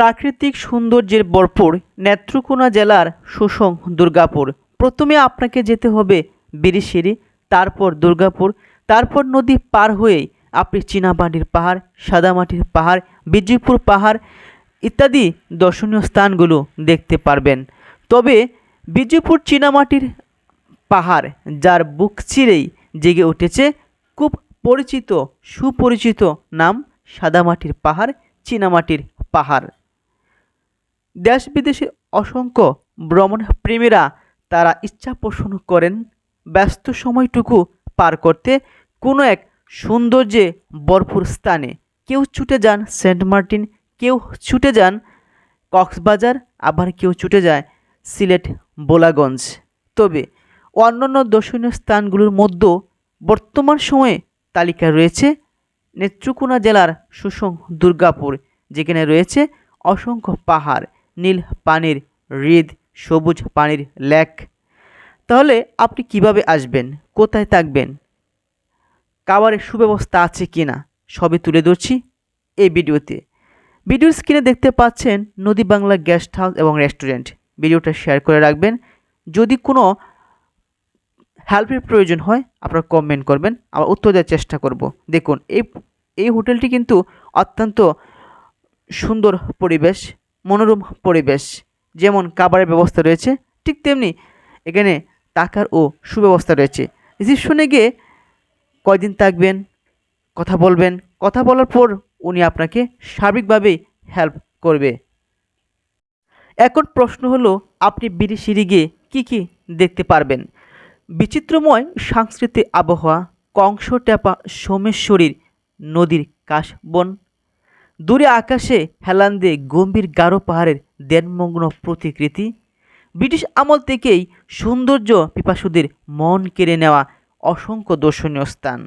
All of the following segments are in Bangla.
প্রাকৃতিক সৌন্দর্যের ভরপুর নেত্রকোনা জেলার সুসং দুর্গাপুর। প্রথমে আপনাকে যেতে হবে বিরিশিরি, তারপর দুর্গাপুর, তারপর নদী পার হয়েই আপনি চীনাবাড়ির পাহাড়, সাদামাটির পাহাড় বিজয়পুর পাহাড় ইত্যাদি দর্শনীয় স্থানগুলো দেখতে পারবেন। তবে বিজয়পুর চীনামাটির পাহাড়, যার বুক চিরেই জেগে উঠেছে, খুব পরিচিত, সুপরিচিত নাম সাদামাটির পাহাড়, চীনামাটির পাহাড়। দেশ বিদেশে অসংখ্য ভ্রমণ প্রেমীরা তারা ইচ্ছা পোষণ করেন। ব্যস্ত সময়টুকু পার করতে কোনো এক সৌন্দর্যে ভরপুর স্থানে। কেউ ছুটে যান সেন্ট মার্টিন, কেউ ছুটে যান কক্সবাজার, আবার কেউ ছুটে যায় সিলেট, বোলাগঞ্জ। তবে অন্যান্য দর্শনীয় স্থানগুলোর মধ্যেও বর্তমান সময়ে তালিকায় রয়েছে নেত্রকোনা জেলার সুসং দুর্গাপুর, যেখানে রয়েছে অসংখ্য পাহাড়। নীল পানির হৃদ, সবুজ পানির লেক। তাহলে আপনি কীভাবে আসবেন? কোথায় থাকবেন? খাবারের সুব্যবস্থা আছে কি না? সবই তুলে ধরছি এই ভিডিওতে। ভিডিওর স্ক্রিনে দেখতে পাচ্ছেন নদী বাংলা গেস্ট হাউস এবং রেস্টুরেন্ট। ভিডিওটা শেয়ার করে রাখবেন। যদি কোনো হেল্পের প্রয়োজন হয়, আপনারা কমেন্ট করবেন। আমরা উত্তর দেওয়ার চেষ্টা করব। দেখুন, এই এই হোটেলটি কিন্তু অত্যন্ত সুন্দর পরিবেশ। মনোরম পরিবেশ, যেমন খাবারের ব্যবস্থা রয়েছে, ঠিক তেমনি এখানে টাকার ও সুব্যবস্থা রয়েছে। রিসিপশনে গিয়ে কয়দিন থাকবেন, কথা বলবেন, কথা বলার পর উনি আপনাকে সার্বিকভাবেই হেল্প করবে। এখন প্রশ্ন হলো, আপনি বিরিশিরি গিয়ে কী কী দেখতে পারবেন? বিচিত্রময় সাংস্কৃতিক আবহাওয়া, কংস ট্যাপা সোমেশ্বরীর নদীর কাশবন দূরে আকাশে হেলান দিয়ে গম্ভীর গাঢ় পাহাড়ের দেনমগ্ন প্রতিকৃতি, ব্রিটিশ আমল থেকেই সৌন্দর্য পিপাসুদের মন কেড়ে নেওয়া অসংখ্য দর্শনীয় স্থান।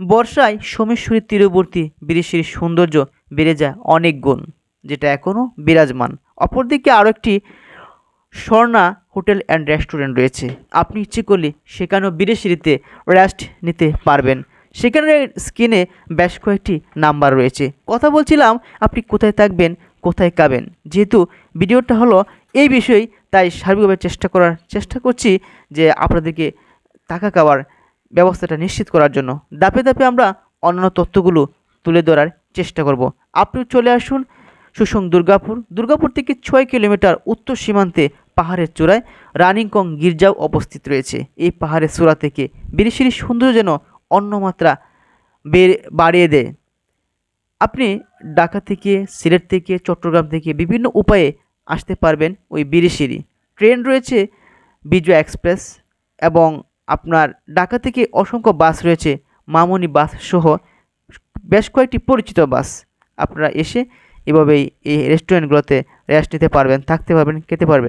বর্ষায় সোমেশ্বরীর তীরবর্তী বিদেশের সৌন্দর্য বেড়ে যায় অনেক গুণ, যেটা এখনও বিরাজমান। অপরদিকে আরও একটি স্বর্ণা হোটেল অ্যান্ড রেস্টুরেন্ট রয়েছে। আপনি ইচ্ছে করলে সেখানেও বিদেশিরিতে রেস্ট নিতে পারবেন। সেখানে স্ক্রিনে বেশ কয়েকটি নাম্বার রয়েছে। কথা বলছিলাম, আপনি কোথায় থাকবেন, কোথায় খাবেন? যেহেতু ভিডিওটা হলো এই বিষয়েই তাই সার্বিকভাবে চেষ্টা করার চেষ্টা করছি যে আপনাদেরকে টাকা খাওয়ার ব্যবস্থাটা নিশ্চিত করার জন্য। দাপে দাপে আমরা অন্যান্য তথ্যগুলো তুলে ধরার চেষ্টা করব। আপনি চলে আসুন সুসং দুর্গাপুর। দুর্গাপুর থেকে ছয় কিলোমিটার উত্তর সীমান্তে পাহাড়ের চূড়ায় রানিংকং গির্জাও অবস্থিত রয়েছে। এই পাহাড়ের চূড়া থেকে বিদেশির সৌন্দর্য যেন অন্য মাত্রা বেড়ে বাড়িয়ে দেয়। আপনি ঢাকা থেকে, সিলেট থেকে, চট্টগ্রাম থেকে বিভিন্ন উপায়ে আসতে পারবেন ওই বিরিশিরি ট্রেন রয়েছে বিজয় এক্সপ্রেস এবং আপনার ঢাকা থেকে অসংখ্য বাস রয়েছে, মামনি বাস সহ বেশ কয়েকটি পরিচিত বাস। আপনারা এসে এভাবেই এই রেস্টুরেন্টগুলোতে রেস্ট নিতে পারবেন, থাকতে পারবেন, খেতে পারবেন।